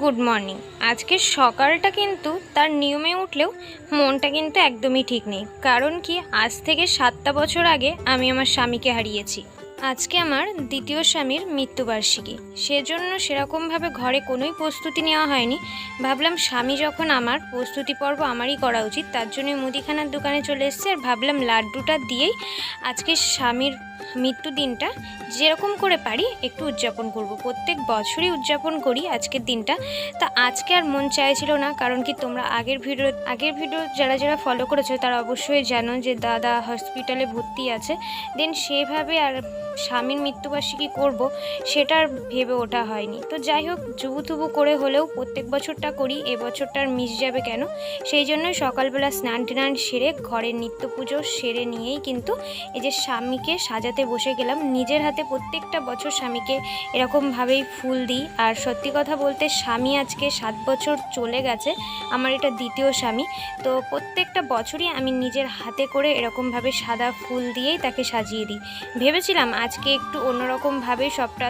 Good morning. আজকে সকালটা কিন্তু তার নিয়মে উঠলেও মনটা কিন্তু একদমই ঠিক নেই। কারণ কি, আজ থেকে সাতটা বছর আগে আমি আমার স্বামীকে হারিয়েছি। আজকে আমার দ্বিতীয় স্বামীর মৃত্যুবার্ষিকী। সেজন্য সেরকমভাবে ঘরে কোনোই প্রস্তুতি নেওয়া হয়নি। ভাবলাম স্বামী যখন আমার প্রস্তুতি পর্ব আমারই করা উচিত, তার জন্য মুদিখানার দোকানে চলে এসেছি আর ভাবলাম লাড্ডুটা দিয়েই আজকে স্বামীর মৃত্যু দিনটা যেরকম করে পারি একটু উদযাপন করব। প্রত্যেক বছরই উদযাপন করি আজকের দিনটা। তা আজকে আর মন চাইছিল না, কারণ কি তোমরা আগের ভিডিও আগের ভিডিও যারা যারা ফলো করেছ তারা অবশ্যই জানো যে দাদা হসপিটালে ভর্তি আছে। দেন সেভাবে আর স্বামীর মৃত্যুবার্ষিকী করব সেটা আর ভেবে ওঠা হয়নি। তো যাই হোক জুবুতুবু করে হলেও প্রত্যেক বছরটা করি এবছরটা আর মিস যাবে কেন? সেই জন্য সকালবেলা স্নান টান সেরে ঘরের নিত্য পুজো সেরে নিয়েই কিন্তু এই যে স্বামীকে সাজাতে বসে গেলাম। নিজের হাতে প্রত্যেকটা বছর স্বামীকে এরকমভাবেই ফুল দিই। আর সত্যি কথা বলতে, স্বামী আজকে সাত বছর চলে গেছে, আমার এটা দ্বিতীয় স্বামী। তো প্রত্যেকটা বছরই আমি নিজের হাতে করে এরকমভাবে সাদা ফুল দিয়েই তাকে সাজিয়ে দিই। ভেবেছিলাম আজকে একটু অন্যরকমভাবে সবটা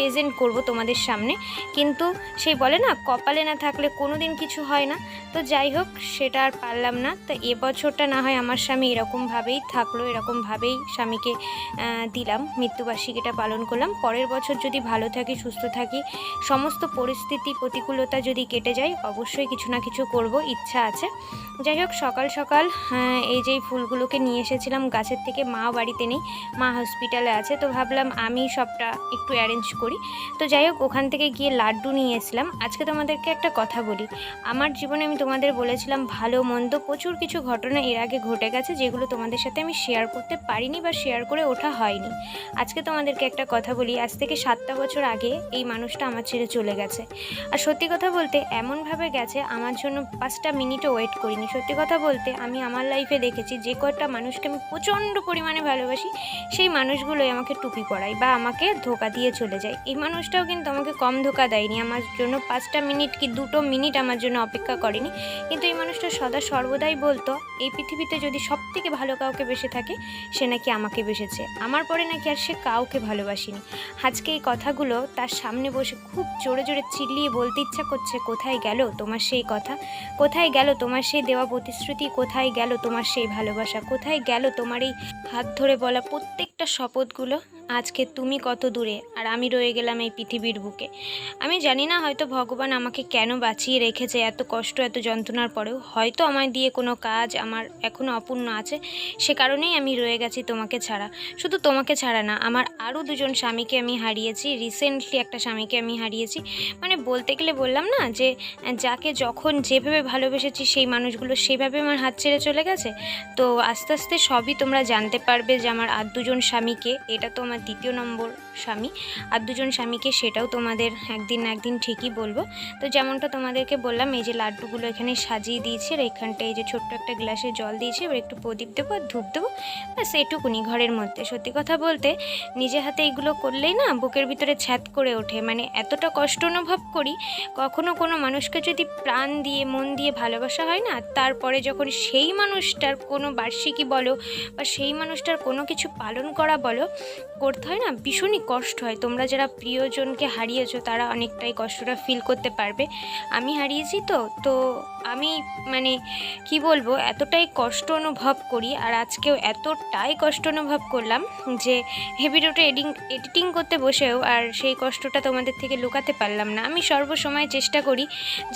প্রেজেন্ট করব তোমাদের সামনে। কিন্তু সেই বলে, না, কপালে না থাকলে কোনো দিন কিছু হয় না। তো যাই হোক, সেটা আর পারলাম না। তো এবছরটা না হয় আমার স্বামী এরকমভাবেই থাকল, এরকমভাবেই স্বামীকে দিলাম, মৃত্যুবার্ষিকীটা পালন করলাম। পরের বছর যদি ভালো থাকি, সুস্থ থাকি, সমস্ত পরিস্থিতি, প্রতিকূলতা যদি কেটে যায়, অবশ্যই কিছু না কিছু করব, ইচ্ছা আছে। যাই হোক, সকাল সকাল এই যেই ফুলগুলোকে নিয়ে এসেছিলাম, গাছের থেকে মা বাড়িতে নেই, মা হসপিটালে আছে। তো ভাবলাম আমি সবটা একটু অ্যারেঞ্জ করি। তো যাই হোক, ওখান থেকে গিয়ে লাড্ডু নিয়ে এসলাম আজকে তোমাদেরকে একটা কথা বলি। আমার জীবনে আমি তোমাদের বলেছিলাম, ভালো মন্দ প্রচুর কিছু ঘটনা এর আগে ঘটে গেছে, যেগুলো তোমাদের সাথে আমি শেয়ার করতে পারিনি বা শেয়ার করে ওঠা হয়নি। আজকে তোমাদেরকে একটা কথা বলি, আজ থেকে সাতটা বছর আগে এই মানুষটা আমার ছেড়ে চলে গেছে। আর সত্যি কথা বলতে, এমনভাবে গেছে, আমার জন্য পাঁচটা মিনিটও ওয়েট করিনি। সত্যি কথা বলতে, আমি আমার লাইফে দেখেছি, যে কটা মানুষকে আমি প্রচণ্ড পরিমাণে ভালোবাসি, সেই মানুষগুলোই আমাকে টুপি পড়ায় বা আমাকে ধোকা দিয়ে চলে যায়। এই মানুষটাও কিন্তু আমাকে কম ধোকা দেয়নি। আমার জন্য পাঁচটা মিনিট কি দুটো মিনিট আমার জন্য অপেক্ষা করেনি। কিন্তু এই মানুষটা সদা সর্বদাই বলতো, এই পৃথিবীতে যদি সব থেকে ভালো কাউকে বেসে থাকে, সে নাকি আমাকে বেসেছে আমার পরে নাকি আর সে কাউকে ভালোবাসেনি। আজকে এই কথাগুলো তার সামনে বসে খুব জোরে জোরে চিল্লিয়ে বলতে ইচ্ছা করছে, কোথায় গেল তোমার সেই কথা? কোথায় গেল তোমার সেই দেওয়া প্রতিশ্রুতি? কোথায় গেল তোমার সেই ভালোবাসা? কোথায় গেল তোমার এই হাত ধরে বলা প্রত্যেকটা শপথগুলো? আজকে তুমি কত দূরে, আর আমি রয়ে গেলাম এই পৃথিবীর বুকে। আমি জানি না হয়তো ভগবান আমাকে কেন বাঁচিয়ে রেখেছে এত কষ্ট, এত যন্ত্রণার পরেও। হয়তো আমায় দিয়ে কোনো কাজ আমার এখনও অপূর্ণ আছে, সে কারণেই আমি রয়ে গেছি তোমাকে ছাড়া। শুধু তোমাকে ছাড়া না, আমার আরও দুজন স্বামীকে আমি হারিয়েছি রিসেন্টলি একটা স্বামীকে আমি হারিয়েছি। মানে বলতে গেলে বললাম না যে, যাকে যখন যেভাবে ভালোবেসেছি সেই মানুষগুলো সেভাবে আমার হাত ছেড়ে চলে গেছে। তো আস্তে আস্তে সবই তোমরা জানতে পারবে যে আমার আর দুজন স্বামীকে, এটা তো আমার দ্বিতীয় নম্বর স্বামী। আর দুজন স্বামীকে সেটাও তোমাদের একদিন না একদিন ঠিকই বলব। তো যেমনটা তোমাদেরকে বললাম, এই যে লাড্ডুগুলো এখানে সাজিয়ে দিয়েছি, আর এখানটা এই যে ছোট্ট একটা গ্লাসে জল দিয়েছি, এবার একটু প্রদীপ দেবো আর ধূপ দেবো। ব্যাস, এটুকুনি ঘরের মধ্যে। সত্যি কথা বলতে, নিজে হাতে এইগুলো করলেই না বুকের ভিতরে ছ্যাদ করে ওঠে। মানে এতটা কষ্ট অনুভব করি, কখনো কোনো মানুষকে যদি প্রাণ দিয়ে, মন দিয়ে ভালোবাসা হয় না, তারপরে যখন সেই মানুষটার কোনো বার্ষিকী বলো বা সেই মানুষটার কোনো কিছু পালন করা বলো করতে হয় না? ভীষণই কষ্ট হয়। তোমরা যারা প্রিয়জনকে হারিয়েছো, তারা অনেকটাই কষ্টটা ফিল করতে পারবে। আমি হারিয়েছি তো তো আমি মানে কি বলব, এতটাই কষ্ট অনুভব করি আর আজকেও এতটাই কষ্ট অনুভব করলাম যে এই ভিডিওটা এডিং এডিটিং করতে বসেও আর সেই কষ্টটা তোমাদের থেকে লুকাতে পারলাম না। আমি সর্বসময় চেষ্টা করি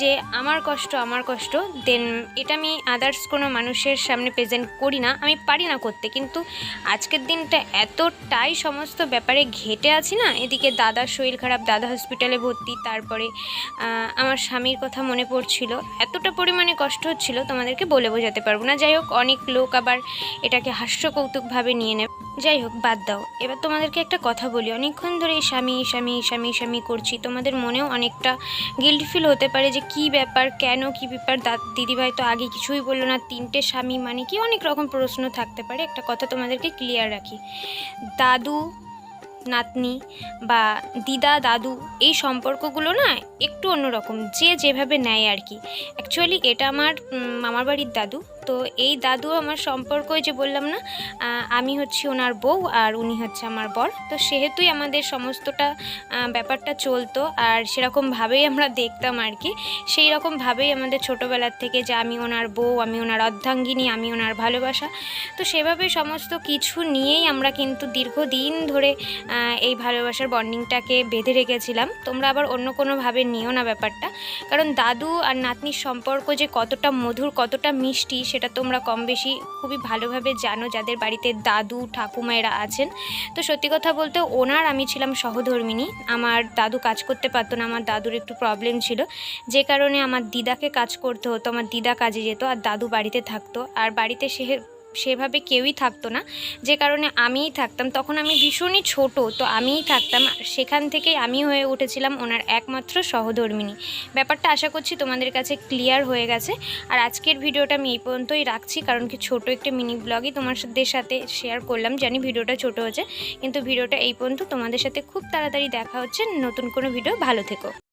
যে আমার কষ্ট আমার কষ্ট দেন এটা আমি আদার্স কোনো মানুষের সামনে প্রেজেন্ট করি না। আমি পারি না করতে, কিন্তু আজকের দিনটা এতটাই সমস্ত ব্যাপারে ঘেটে আছি না? এদিকে দাদার শরীর খারাপ, দাদা হসপিটালে ভর্তি, তারপরে আমার স্বামীর কথা মনে পড়ছিল। এতটা পরিমাণে কষ্ট হচ্ছিল, তোমাদেরকে বলে বোঝাতে পারব না। যাই হোক, অনেক লোক আবার এটাকে হাস্য কৌতুকভাবে নিয়ে নেবে। যাই হোক বাদ দাও। এবার তোমাদেরকে একটা কথা বলি। অনেকক্ষণ ধরে স্বামী স্বামী স্বামী স্বামী করছি। তোমাদের মনেও অনেকটা গিল্ট ফিল হতে পারে যে কি ব্যাপার, কেন কি ব্যাপার? দিদিভাই তো আগে কিছুই বলল না। তিনটে স্বামী মানে কি অনেক রকম প্রশ্ন থাকতে পারে। একটা কথা তোমাদেরকে ক্লিয়ার রাখি। দাদু, নাতনি বা দিদা, দাদু এই সম্পর্কগুলো না একটু অন্যরকম। যে যেভাবে নেয় আর কি। অ্যাকচুয়ালি এটা আমার মামার বাড়ির দাদু। তো এই দাদু আমার সম্পর্ক যে বললাম না আমি হচ্ছি ওনার বউ আর উনি হচ্ছে আমার বর। তো সেহেতুই আমাদের সমস্তটা ব্যাপারটা চলতো। আর সেরকমভাবেই আমরা দেখতাম আর কি। সেই রকমভাবেই আমাদের ছোটোবেলার থেকে যে আমি ওনার বউ, আমি ওনার অর্ধাঙ্গিনী, আমি ওনার ভালোবাসা। তো সেভাবে সমস্ত কিছু নিয়েই আমরা কিন্তু দীর্ঘদিন ধরে এই ভালোবাসার বন্ডিংটাকে বেঁধে রেখেছিলাম। তোমরা আবার অন্য কোনোভাবে নিও না ব্যাপারটা। কারণ দাদু আর নাতনির সম্পর্ক যে কতটা মধুর, কতটা মিষ্টি সেটা তোমরা কম বেশি খুবই ভালোভাবে জানো যাদের বাড়িতে দাদু, ঠাকুমায়েরা আছেন। তো সত্যি কথা বলতে ওনার আমি ছিলাম সহধর্মিনী। আমার দাদু কাজ করতে পারতো না, আমার দাদুর একটু প্রবলেম ছিল। যে কারণে আমার দিদাকে কাজ করতে হতো, আমার দিদা কাজে যেত আর দাদু বাড়িতে থাকতো। আর বাড়িতে সে সেভাবে কেউই থাকতো না। যে কারণে আমিই থাকতাম। তখন আমি ভীষণই ছোট, তো আমিই থাকতাম। সেখান থেকেই আমি হয়ে উঠেছিলাম ওনার একমাত্র সহধর্মিনী। ব্যাপারটা আশা করছি তোমাদের কাছে ক্লিয়ার হয়ে গেছে। আর আজকের ভিডিওটা আমি এই পর্যন্তই রাখছি, কারণ কি ছোট একটা মিনি ব্লগই সাথে সাথে শেয়ার করলাম। জানি ভিডিওটা ছোট হয়েছে, কিন্তু ভিডিওটা এই পর্যন্ত তোমাদের সাথে খুব তাড়াতাড়ি দেখা হচ্ছে। নতুন কোনো ভিডিও, ভালো থেকো।